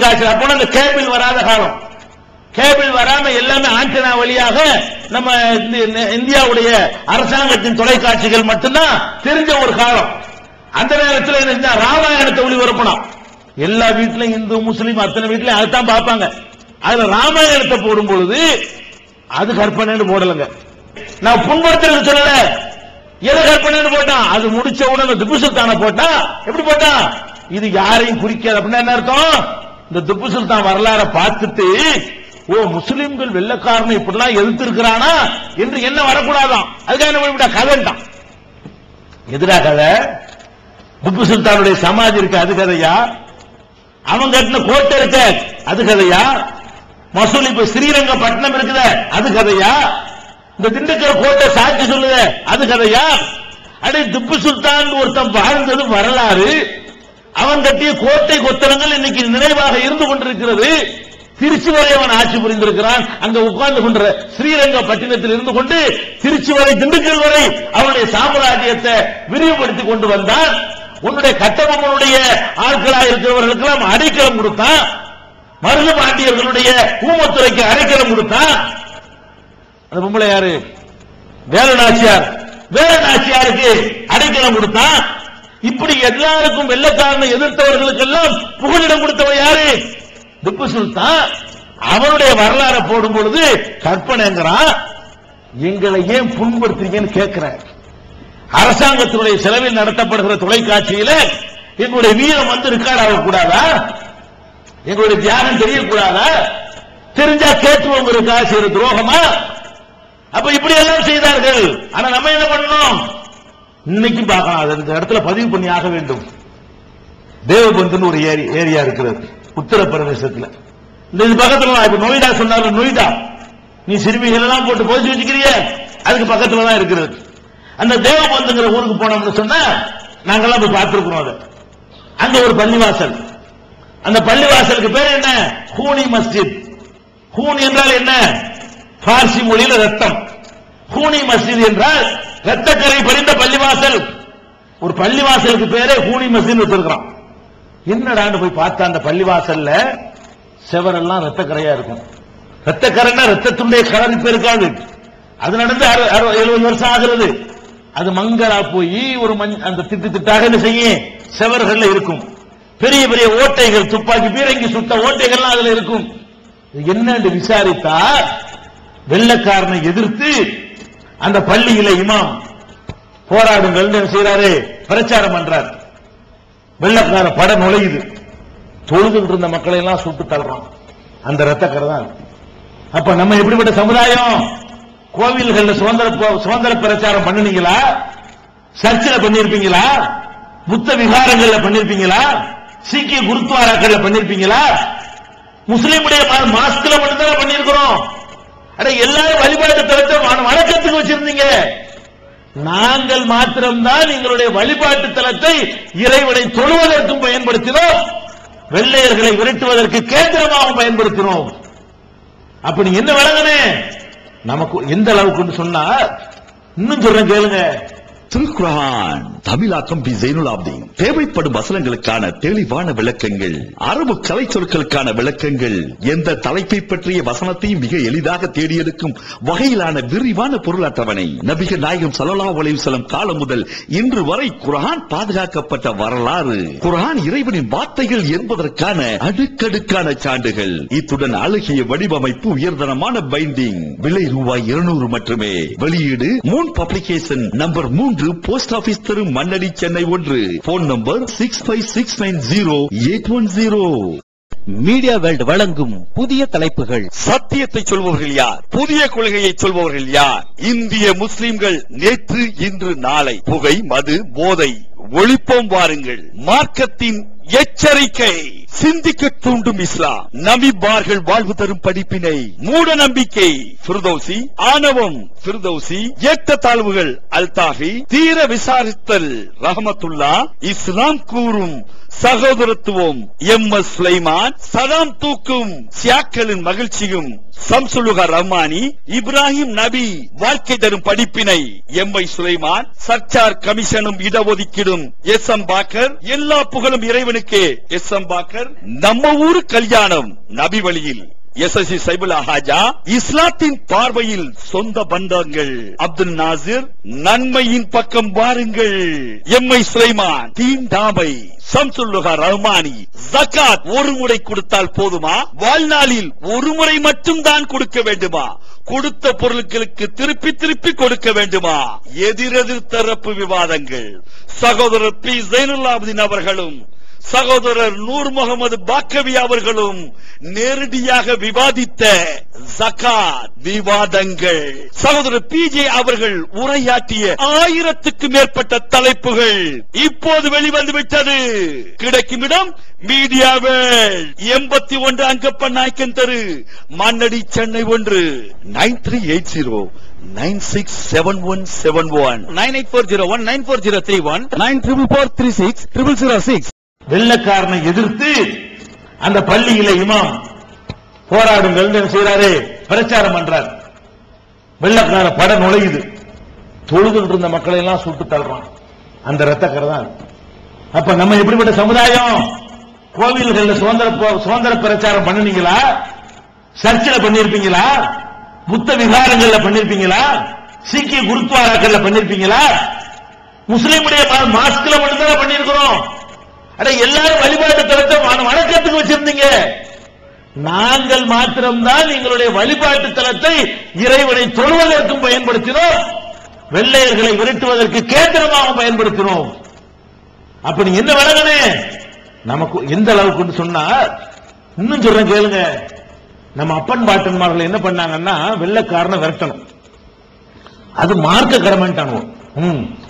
தொலைக்காட்சி அப்போ அந்த கேபிள் வராத காலம். கேபிள் வராம எல்லாமே ஆண்டனா வழியாக நம்ம இந்தியாவுடைய அரசாங்கத்தின் தொலைக்காட்சிகள் மட்டும்தான் தெரிஞ்ச ஒரு காலம். அந்த நேரத்தில் என்ன ராமாயணத்தை ஒளிபரப்பணும் எல்லா வீட்லயும் இந்து முஸ்லீம் அத்தனை வீட்லயும் அதுதான் பார்ப்பாங்க. அதுல ராமாயணத்தை போடும் பொழுது அது கற்பனைன்னு போடலங்க. நான் புண்படுத்துறது சொல்லல. எதை கற்பனைன்னு போட்டான் அது முடிச்ச உடனே திப்பு சுல்தான போட்டா. எப்படி போட்டான் இது யாரையும் குறிக்காது. அப்படின்னா என்ன அர்த்தம்? இந்த திப்பு சுல்தான் வரலாற பார்த்துட்டு ஓ முஸ்லிம்கள் வெள்ளக்காரனை இப்படிலாம் எதிர்த்து இருக்கிறானா என்று என்ன வரக்கூடாதான்? அதுக்காக என்ன பண்ணிவிட்டா? கதைன்ட்டான் எதிரா கதை? திப்பு சுல்தானுடைய சமாதி இருக்கு அது கதையா? அவன் கட்டின கோட்டை இருக்க அது கதையா? மசூல் இப்ப ஸ்ரீரங்கப்பட்டினம் இருக்குத அது கதையா? இந்த திண்டுக்கல் கோட்டை சாட்சி சொல்லுத அது கதையா? அடே திப்பு சுல்தான் ஒருத்தன் வாழ்ந்தது வரலாறு. அவன் கட்டிய கோட்டை கொத்தளங்கள் இன்னைக்கு நினைவாக இருந்து கொண்டிருக்கிறது. திருச்சி வரை அவன் ஆட்சி புரிந்திருக்கிறான். அங்க உட்கார்ந்து கொண்ட ஸ்ரீரங்க பட்டினத்தில் இருந்து கொண்டு திருச்சி வரை திண்டுக்கல் வரை அவனுடைய சாம்ராஜ்யத்தை விரிவுபடுத்தி கொண்டு வந்தான். உன்னுடைய கட்டபொம்மனுடைய ஆட்களாக இருக்கிறவர்களுக்கெல்லாம் அடைக்கலம் கொடுத்தான். மருது பாண்டியர்களுடைய ஊமத்துறைக்கு அடைக்கலம் கொடுத்தான். அந்த பொம்பளை யாரு? வேலநாச்சியார். வேலநாச்சியாருக்கு அடைக்கலம் கொடுத்தான். இப்படி எல்லாருக்கும் வெள்ளக்காரனை எதிர்த்தவர்களுக்கெல்லாம் புகலிடம் கொடுத்தவன் யாரு? திப்பு சுல்தான். அவனுடைய வரலாறை போடும் பொழுது கற்பனைங்கிறான் எங்களை ஏன் புண்படுத்துறீங்கன்னு கேட்கிறேன் அரசாங்கத்தினுடைய செலவில் நடத்தப்படுகிற தொலைக்காட்சியில எங்களுடைய வீரம் வந்து ரெக்கார்ட் ஆகக்கூடாதா? எங்களுடைய தியாகம் தெரியக்கூடாதா? தெரிஞ்சா கேட்டுவோங்கிறதுக்காக செய்யற துரோகமா? அப்ப இப்படி எல்லாம் செய்தார்கள். ஆனா நம்ம என்ன பண்ணணும்? இன்னைக்கு பார்க்கலாம் அது இந்த இடத்துல பதிவு பண்ணி ஆக வேண்டும். தேவபந்துன்னு ஒரு ஏரி ஏரியா இருக்கிறது உத்தரப்பிரதேசத்தில். இந்த இது பக்கத்துல இப்ப நொய்டா சொன்னாரு நொய்டா. நீ சிறுமிகள் எல்லாம் போட்டு போதிச்சு வச்சுக்கிறிய. அதுக்கு பக்கத்துல தான் இருக்கிறது. அந்த தேவபந்துங்கிற ஊருக்கு போனோம்னு சொன்னா நாங்கெல்லாம் போய் பார்த்திருக்கிறோம் அதை. அங்க ஒரு பள்ளிவாசல். அந்த பள்ளிவாசலுக்கு பேர் என்ன? ஹூனி மஸ்ஜித். ஹூனி என்றால் என்ன? பார்சி மொழியில ரத்தம். ஹூனி மஸ்ஜித் என்றால் ரத்தக்கரை படிந்த பள்ளிவாசல். ஒரு பள்ளிவாசலுக்கு பேரே ஹூனி மசின் வச்சிருக்கிறான். என்னடான்னு போய் பார்த்தா அந்த பள்ளிவாசல்ல செவரெல்லாம் ரத்தக்கரையா இருக்கும். ரத்தக்கரைன்னா ரத்தத்துடைய கலர் இப்ப இருக்காது. அது நடந்து அறு- அறு- எழுபது வருஷம் ஆகிறது. அது மங்களா போய் ஒரு மஞ்- அந்த திட்டு திட்டாக என்ன செய்யும்? செவர்கள்ல இருக்கும். பெரிய பெரிய ஓட்டைகள் துப்பாக்கி பீரங்கி சுட்ட ஓட்டைகள்லாம் அதுல இருக்கும். இது என்னன்னு விசாரித்தா வெள்ளக்காரனை எதிர்த்து அந்த பள்ளியில இமாம் போராடுங்கள் என்ன செய்யறாரு பிரச்சாரம் பண்றார். வெள்ளக்கார படம் நுழையுது. தொழுதுகிட்டு இருந்த மக்களை எல்லாம் சுட்டு தள்ளுறான். அந்த ரத்தக்கரை தான் அப்ப நம்ம எப்படிப்பட்ட சமுதாயம்? கோவில்கள் சுதந்திர சுதந்திர பிரச்சாரம் பண்ணுனீங்களா? சர்ச்சில் பண்ணிருப்பீங்களா? புத்த விகாரங்கள்ல பண்ணிருப்பீங்களா? சீக்கிய குருத்வாராக்கள்ல பண்ணிருப்பீங்களா? முஸ்லீமுடைய மா- மாஸ்க்ல மட்டும்தான் பண்ணிருக்கிறோம் அட எல்லாரும் வழிபாட்டு தலத்தை வணக்கத்துக்கு வச்சிருந்தீங்க. நாங்கள் மாத்திரம்தான் எங்களுடைய வழிபாட்டு தலத்தை இறைவனை தொழுவதற்கும் பயன்படுத்தினோம். வெள்ளையர்களை விரட்டுவதற்கு கேந்திரமாகவும் பயன்படுத்தினோம். அப்படி என்ன வழங்கனே? நமக்கு எந்த அளவுக்கு சொன்னா இன்னும் சொல்றேன் கேளுங்க. திருக்குரான் தமிழாக்கம் பி ஜெயினுலாப்தீன் தேவைப்படும் வசனங்களுக்கான தெளிவான விளக்கங்கள் அரபு கலை சொற்களுக்கான விளக்கங்கள் எந்த தலைப்பை பற்றிய வசனத்தையும் மிக எளிதாக தேடியெடுக்கும் வகையிலான விரிவான பொருள் அட்டவணை நபிகள் நாயகம் ஸல்லல்லாஹு அலைஹி காலம் முதல் இன்று வரை குரான் பாதுகாக்கப்பட்ட வரலாறு. குரான் இறைவனின் வார்த்தைகள் என்பதற்கான அடுக்கடுக்கான சான்றுகள். இத்துடன் அழகிய வடிவமைப்பு உயர்தனமான பைண்டிங் விலை ரூபாய் இருநூறு மட்டுமே. வெளியீடு மூன் பப்ளிகேஷன் நம்பர் மூன்று போஸ்ட் ஆபீஸ் தரும் மண்ணடி சென்னை ஒன்று. Phone number six five six nine zero eight one zero media world வழங்கும் புதிய தலைப்புகள். சத்தியத்தை சொல்பவர்கள் யார்? புதிய கொள்கையை சொல்பவர்கள் யார்? இந்திய முஸ்லிம்கள் நேற்று இன்று நாளை. புகை மது போதை. ஒழிப்போம் வாருங்கள் மார்க்கத்தின் எச்சரிக்கை. சிந்திக்க தூண்டும் இஸ்லாம். நபிபார்கள் வாழ்வு தரும் படிப்பினை. மூட நம்பிக்கை ஃபிர்தௌசி. ஆணவம். ஃபிர்தௌசி. ஏற்ற தாழ்வுகள். அல்தாஃபி தீர விசாரித்தல். ரஹமத்துல்லா. இஸ்லாம் கூறும் சகோதரத்துவம். M S Sulaiman. சதாம் தூக்கும். சியாக்களின் மகிழ்ச்சியும். சம்சுலுகா ரஹ்மானி இப்ராஹிம் நபி வாழ்க்கை தரும் படிப்பினை எம்ஐ சுலைமான் சர்ச்சார் கமிஷனும் இடஒதுக்கீடும் எஸ் எம் பாக்கர் எல்லா புகழும் இறைவனுக்கே. எஸ் எம் பாக்கர் நம்ம ஊரு கல்யாணம் நபி வழியில். எஸ்எஸ்சி சைபுல் ஹாஜா இஸ்லாத்தின் பார்வையில் சொந்த பந்தங்கள். அப்துல் நாசிர் நன்மையின் பக்கம் பாருங்கள் எம்ஐ சுலைமான் தீண்டாமை சம்சுல்லுகா ரஹ்மானி ஜக்காத் ஒரு முறை கொடுத்தால் போதுமா? வாழ்நாளில் ஒரு முறை மட்டும் தான் கொடுக்க வேண்டுமா? கொடுத்த பொருட்களுக்கு திருப்பி திருப்பி கொடுக்க வேண்டுமா? எதிரெதிர் தரப்பு விவாதங்கள். சகோதரர் பி. ஜெயினுல்லாபுதீன் அவர்களும் சகோதரர் நூர் முகமது பாக்கவி அவர்களும் நேரடியாக விவாதித்த ஜகாத் விவாதங்கள். சகோதரர் பிஜே அவர்கள் உரையாற்றிய ஆயிரத்துக்கு மேற்பட்ட தலைப்புகள் இப்போது வெளிவந்து விட்டது கிடைக்கும் இடம் மீடியாவில் எண்பத்தி ஒன்று அங்கப்ப நாய்க்கன் தெரு மண்ணடி சென்னை ஒன்று. Nine three eight zero nine six seven one seven one. Nine eight four zero one nine four zero three one. Nine triple four three six triple zero six. வெள்ளக்காரனை எதிர்த்து அந்த பள்ளியில இமாம் போராடுங்கள் என்ன செய்யறாரு பிரச்சாரம் பண்றார். வெள்ளக்கார பட நுழையுது. தொழுதுகிட்டு இருந்த மக்களை எல்லாம் சுட்டு தள்ளுறான். அந்த ரத்தக்கரை தான் அப்ப நம்ம எப்படிப்பட்ட சமுதாயம் கோவில்கள்ல சுதந்திர சுதந்திர பிரச்சாரம் பண்ணுனீங்களா? சர்ச்சில் பண்ணிருப்பீங்களா? புத்த விகாரங்கள்ல பண்ணிருப்பீங்களா? சீக்கிய குருத்வாராக்கள்ல பண்ணிருப்பீங்களா? முஸ்லீமுடைய மாஸ்க்ல மட்டும்தான் பண்ணிருக்கிறோம். அட எல்லாரும் வழிபாட்டு தலத்தை வணக்கத்துக்கு வச்சிருந்தீங்க. நாங்கள் மாத்திரம்தான் எங்களுடைய வழிபாட்டு தலத்தை இறைவனை தொழுவதற்கும் பயன்படுத்தினோம். வெள்ளையர்களை விரட்டுவதற்கு கேந்திரமாக பயன்படுத்தினோம். அப்ப நீங்க என்ன வழங்கனே நமக்கு எந்த அளவுக்கு சொன்னா இன்னும் சொல்றேன் கேளுங்க. நம்ம அப்பன் பாட்டன்மார்கள் என்ன பண்ணாங்கன்னா வெள்ளைக்காரனை விரட்டணும். அது மார்க்க கடமைட்டானுவோம்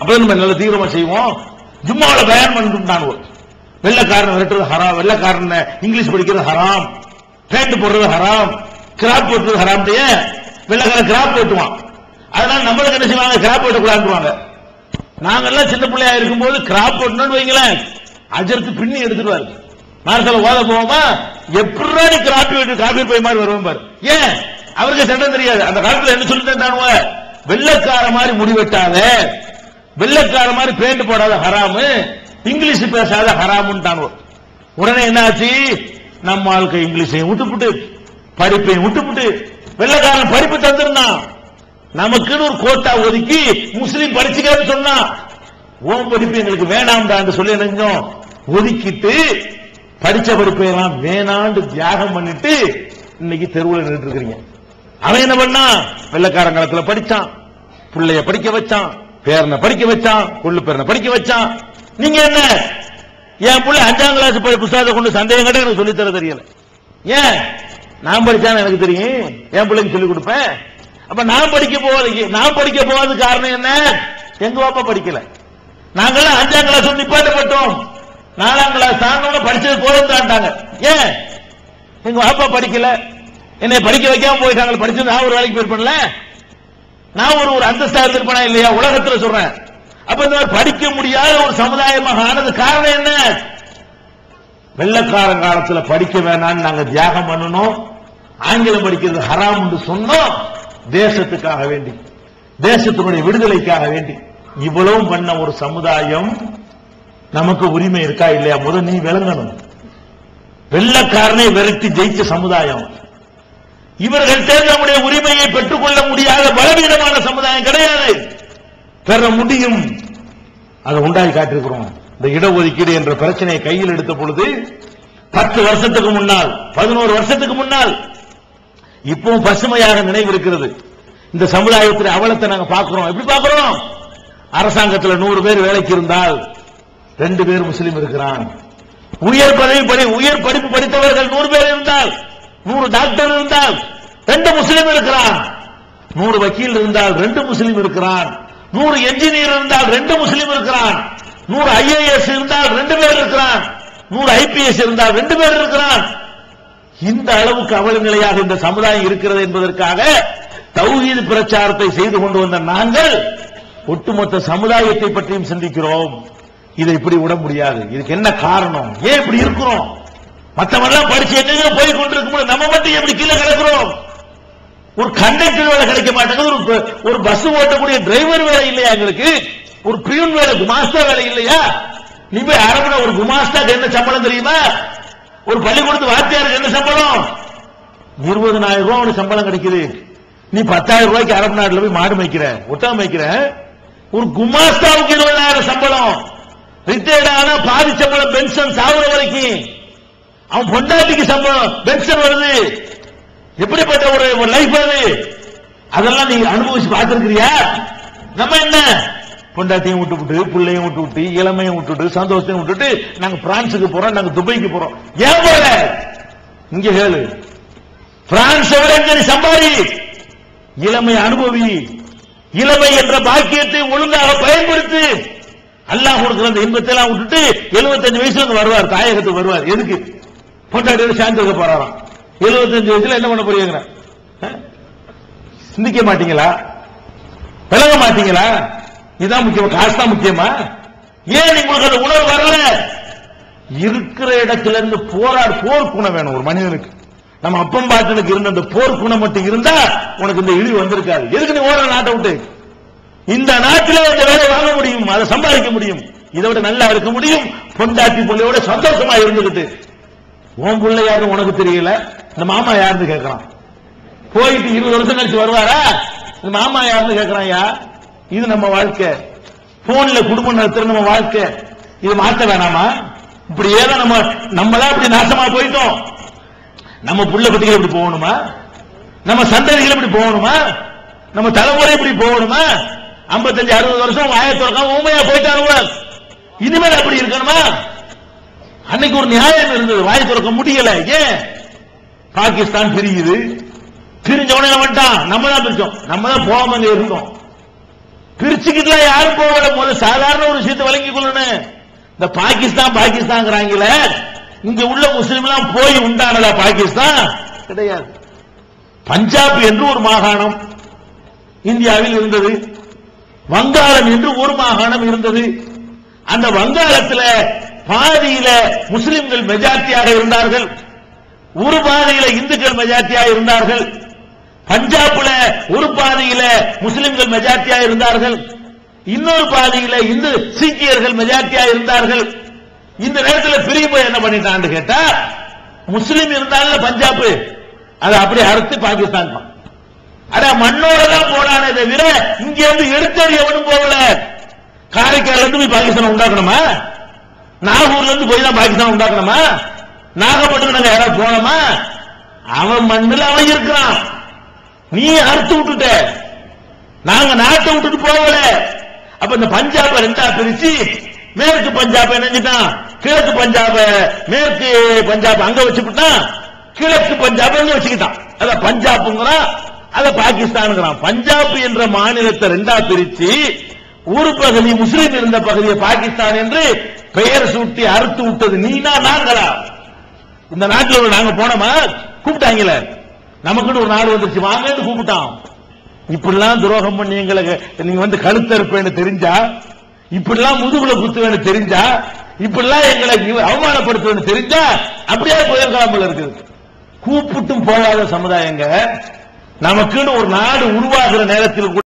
அப்ப நம்ம நல்ல தீவிரமா செய்வோம். ஜும்மாவில பயன் பண்ணிட்டானுவோம் வெள்ளக்காரன் விரட்டுறது ஹராம். வெள்ளக்காரன் இங்கிலீஷ் படிக்கிறது ஹராம். பேண்ட் போடுறது ஹராம். கிராப் போட்டுறது ஹராம் வெள்ளைக்காரன் கிராப் போட்டுவான். அதனால நம்மளுக்கு என்ன செய்வாங்க கிராப் போட்டக்கூடாதுவாங்க நாங்கெல்லாம் சின்ன பிள்ளையா இருக்கும்போது கிராப் போட்டணும்னு வைங்களேன். அஜர்த்து பின்னி எடுத்துருவாரு மரத்தில் ஓத போவோமா? எப்படி கிராப்பி விட்டு காப்பி போய் மாதிரி வருவோம் பாரு. ஏன்? அவருக்கு சட்டம் தெரியாது. அந்த காலத்தில் என்ன சொல்லி தந்தானுவ வெள்ளக்கார மாதிரி முடிவெட்டாத வெள்ளக்கார மாதிரி பேண்ட் போடாத. ஹராமு. இங்கிலீஷ் பேசாத ஹராமுன்னு உடனே என்னாச்சு? நம்ம ஆளுக்கு இங்கிலீஷையும் விட்டுப்புட்டு படிப்பையும் விட்டுப்புட்டு வெள்ளக்காரன் படிப்பு தந்திருந்தான் நமக்குன்னு ஒரு கோட்டா ஒதுக்கி முஸ்லீம் படிச்சுக்கன்னு சொன்னா ஓம் படிப்பு எங்களுக்கு வேணாம்டான்னு சொல்லி நினைஞ்சோம் ஒதுக்கிட்டு படிச்ச படிப்பை எல்லாம் வேணாண்டு தியாகம் பண்ணிட்டு இன்னைக்கு தெருவில் நின்றுட்டு இருக்கிறீங்க. அவன் என்ன பண்ணா? வெள்ளக்காரன் காலத்துல படிச்சான். பிள்ளைய படிக்க வச்சான். பேரனை படிக்க வச்சான். கொள்ளு பேரனை படிக்க வச்சான். நீங்க என்ன? என் பிள்ளை அஞ்சாம் கிளாஸ் போய் புஸ்தகத்தை கொண்டு சந்தேகம் கேட்ட எனக்கு சொல்லித் தர தெரியல. ஏன்? நான் படிச்சான்னு எனக்கு தெரியும். என் பிள்ளைக்கு சொல்லிக் கொடுப்பேன். அப்ப நான் படிக்க போவது நான் படிக்க போவது காரணம் என்ன? எங்க பாப்பா படிக்கல. நாங்கெல்லாம் அஞ்சாம் கிளாஸ் நிப்பாட்டப்பட்டோம் நாலாம் கிளாஸ் தாண்டவங்க படிச்சது போதும் தாண்டாங்க. ஏன்? எங்க பாப்பா படிக்கல. என்னை படிக்க வைக்காம போயிட்டாங்க படிச்சு நான் ஒரு வேலைக்கு போயிருப்பேன்ல? நான் ஒரு ஒரு அந்தஸ்தா இருந்திருப்பேனா இல்லையா? உலகத்துல சொல்றேன். அப்ப இந்த படிக்க முடியாத ஒரு சமுதாயமாக ஆனது காரணம் என்ன? வெள்ளக்காரன் காலத்துல படிக்க வேணாம்னு நாங்க தியாகம் பண்ணணும். ஆங்கிலம் படிக்கிறது ஹராம் என்று சொன்னோம். தேசத்துக்காக வேண்டி தேசத்தினுடைய விடுதலைக்காக வேண்டி இவ்வளவும் பண்ண ஒரு சமுதாயம் நமக்கு உரிமை இருக்கா இல்லையா? முதல் நீ விளங்கணும். வெள்ளக்காரனை விரட்டி ஜெயிச்ச சமுதாயம். இவர்கள்ட்ட நம்முடைய உரிமையை பெற்றுக்கொள்ள முடியாத பலவீனமான சமுதாயம் கிடையாது. பெற முடியும். அதை உண்டாகி காட்டிருக்கிறோம். இந்த இடஒதுக்கீடு என்ற பிரச்சனையை கையில் எடுத்த பொழுது பத்து வருஷத்துக்கு முன்னால் பதினோரு வருஷத்துக்கு முன்னால் இப்பவும் பசுமையாக நினைவு இருக்கிறது இந்த சமுதாயத்தில் அவலத்தை நாங்க பார்க்கிறோம். எப்படி பார்க்கிறோம்? அரசாங்கத்தில் நூறு பேர் வேலைக்கு இருந்தால் ரெண்டு பேர் முஸ்லீம் இருக்கிறான். உயர் பதவி படி உயர் படிப்பு படித்தவர்கள் நூறு பேர் இருந்தால் நூறு டாக்டர் இருந்தால் ரெண்டு முஸ்லீம் இருக்கிறான். நூறு வக்கீல் இருந்தால் ரெண்டு முஸ்லீம் இருக்கிறான். நூறு என்ஜினியர் இருந்தால் ரெண்டு முஸ்லீம் இருக்கிறான். நூறு ஐஏஎஸ் இருந்தால் ரெண்டு பேர் இருக்கிறான். நூறு ஐபிஎஸ் இருந்தால் ரெண்டு பேர் இருக்கிறான். இந்த அளவுக்கு அவல நிலையாக இந்த சமுதாயம் இருக்கிறது என்பதற்காக தௌஹீது பிரச்சாரத்தை செய்து கொண்டு வந்த நாங்கள் ஒட்டுமொத்த சமுதாயத்தை பற்றியும் சிந்திக்கிறோம். இதை இப்படி விட முடியாது. இதுக்கு என்ன காரணம்? ஏன் இப்படி இருக்கிறோம்? மற்றவெல்லாம் படிச்சு எங்க போய் கொண்டிருக்கும் நம்ம மட்டும் எப்படி கீழே கிடக்கிறோம்? ஒரு கண்டக்டர் வேலை கிடைக்க மாட்டேங்குது ஒரு ஒரு பஸ் ஓட்டக்கூடிய டிரைவர் வேலை இல்லையா எங்களுக்கு? ஒரு பியூன் வேலை குமாஸ்தா வேலை இல்லையா? நீ போய் அரபுல ஒரு குமாஸ்தாக்கு என்ன சம்பளம் தெரியுமா? ஒரு பள்ளிக்கூடத்து வாத்தியாருக்கு என்ன சம்பளம்? இருபதனாயிரம் ரூபாய் அவனுக்கு சம்பளம் கிடைக்குது. நீ பத்தாயிரம் ரூபாய்க்கு அரபு நாட்டில் போய் மாடு மேய்க்கிற ஒட்டா மேய்க்கிற? ஒரு குமாஸ்தாவுக்கு இருபதாயிரம் சம்பளம். ரிட்டையர்ட் ஆனா பாதி சம்பளம் பென்ஷன் சாகுற வரைக்கும். அவன் பொண்டாட்டிக்கு சம்பளம் பென்ஷன் வருது. எப்படிப்பட்ட ஒரு ஒரு லைஃப் அது? அதெல்லாம் நீ அனுபவிச்சு பார்த்திருக்கிறியா? நம்ம என்ன? பொண்டாட்டியும் விட்டு விட்டு பிள்ளையும் விட்டு விட்டு இளமையும் விட்டுட்டு சந்தோஷத்தையும் விட்டுட்டு நாங்க பிரான்ஸுக்கு போறோம் நாங்க துபாய்க்கு போறோம். ஏன் போல? இங்க கேளு. பிரான்ஸ் விட சம்பாதி இளமை அனுபவி. இளமை என்ற பாக்கியத்தை ஒழுங்காக பயன்படுத்து. அல்லாஹ் கொடுக்கிற அந்த இன்பத்தை எல்லாம் விட்டுட்டு 75 வயசுல வருவார் தாயகத்துக்கு வருவார். எதுக்கு? பொண்டாட்டியோட சேர்ந்து போறாராம். 75 வயசுல என்ன பண்ண போறீங்க சிந்திக்க மாட்டீங்களா? விலக மாட்டீங்களா? இதுதான் முக்கியம். காசு தான் முக்கியமா? ஏன் உங்களுக்கு அந்த உணர்வு வரல? இருக்கிற இடத்துல இருந்து போராடு போர் குணம் வேணும் ஒரு மனிதனுக்கு. நம்ம அப்பம் பாட்டனுக்கு இருந்த அந்த போர் குணம் மட்டும் இருந்தா உனக்கு இந்த இழிவு வந்திருக்காது. எதுக்கு நீ ஓடுற நாட்டை விட்டு? இந்த நாட்டிலே இந்த வேலை வாங்க முடியும் அதை சம்பாதிக்க முடியும். இதை விட நல்லா இருக்க முடியும். பொண்டாட்டி பிள்ளையோட சந்தோஷமா இருந்துகிட்டு உன் பிள்ளை யாருன்னு உனக்கு தெரியல? இந்த மாமா யாருன்னு கேட்கறான். போயிட்டு இருபது வருஷம் கழிச்சு வருவாரா? இந்த மாமா யாருன்னு கேட்கறான் இது நம்ம வாழ்க்கை. போன்ல குடும்பம் நடத்துற நம்ம வாழ்க்கை. இது மாத்த வேணாமா? இப்படி தான் நம்ம நம்மளா இப்படி நாசமா போயிட்டோம். நம்ம புள்ள குட்டிகள் இப்படி போகணுமா? நம்ம சந்ததிகள் இப்படி போகணுமா? நம்ம தலைமுறை இப்படி போகணுமா? 55 அறுபது வருஷம் வாயை ஊமையா போயிட்டாருவ இனிமேல் அப்படி இருக்கணுமா? அன்னைக்கு ஒரு நியாயம் இருந்தது. வாய் திறக்க முடியல. ஏன் பாகிஸ்தான் பிரியுது. பிரிஞ்ச உடனே வந்துட்டான் நம்ம தான் பிரிச்சோம் நம்ம தான் போகாம இங்க இருந்தோம். பிரிச்சுக்கிட்டுலாம் யாரும் போகல. முதல்ல சாதாரண ஒரு விஷயத்தை வழங்கி கொள்ளணும். இந்த பாகிஸ்தான் பாகிஸ்தான்ங்கிறாங்கல்ல இங்க உள்ள முஸ்லீம் எல்லாம் போய் உண்டானதா பாகிஸ்தான்? கிடையாது. பஞ்சாப் என்று ஒரு மாகாணம் இந்தியாவில் இருந்தது. வங்காளம் என்று ஒரு மாகாணம் இருந்தது. அந்த வங்காளத்துல பாதியில முஸ்லிம்கள் மெஜாரிட்டியாக இருந்தார்கள் ஒரு பாதியில இந்துக்கள் மெஜாரிட்டியாக இருந்தார்கள் பஞ்சாப்ல ஒரு பாதியில முஸ்லிம்கள் மெஜாரிட்டியா இருந்தார்கள் இன்னொரு பாதியில இந்து சீக்கியர்கள் மெஜாரிட்டியா இருந்தார்கள். இந்த நேரத்தில் பிரியும் போய் என்ன பண்ணிட்டான்னு கேட்டா முஸ்லிம் இருந்தாங்க பஞ்சாப் அதை அப்படியே அறுத்து பாகிஸ்தான். அட மண்ணோட தான் போனானே தவிர இங்க இருந்து எடுத்தது எவனும் போகல. காரைக்கால இருந்து போய் பாகிஸ்தான் உண்டாக்கணுமா? நாகூர்ல இருந்து போய் தான் பாகிஸ்தான் உண்டாக்கணுமா? நாகப்பட்டினம் நாங்க யாராவது போனோமா அவன் மண்ணில் அவன் இருக்கிறான் நீ அறுத்து விட்டுட்ட. நாங்க நாட்டை விட்டுட்டு போகல. அப்ப இந்த பஞ்சாப ரெண்டா பிரிச்சு மேற்கு பஞ்சாப் நினைஞ்சிட்டான் கிழக்கு பஞ்சாப மேற்கு பஞ்சாப் அங்க வச்சுக்கிட்டான் கிழக்கு பஞ்சாப் அங்க வச்சுக்கிட்டான். அத பஞ்சாப்ங்கிறான் அத பாகிஸ்தான் பஞ்சாப் என்ற மாநிலத்தை ரெண்டா பிரிச்சு ஒரு பகுதி முஸ்லீம் இருந்த பகுதியை பாகிஸ்தான் என்று பெயர் சூட்டி அறுத்து விட்டது நீனா நாங்களா? இந்த நாட்டுல நாங்க போனோமா? கூப்பிட்டாங்கல்ல நமக்குன்னு ஒரு நாடு வந்துருச்சு. வாங்கன்னு கூப்பிட்டான் இப்படிலாம் துரோகம் பண்ணி எங்களை நீங்க வந்து கழுத்தறுப்பேன்னு தெரிஞ்சா இப்படிலாம் முதுகுல குத்துவேன்னு தெரிஞ்சா இப்படிலாம் எங்களை அவமானப்படுத்துவேன்னு தெரிஞ்சா அப்படியே போயிருக்கலாம் இருக்குது. கூப்பிட்டும் போகாத சமுதாயங்க நமக்குன்னு ஒரு நாடு உருவாகிற நேரத்தில் கூட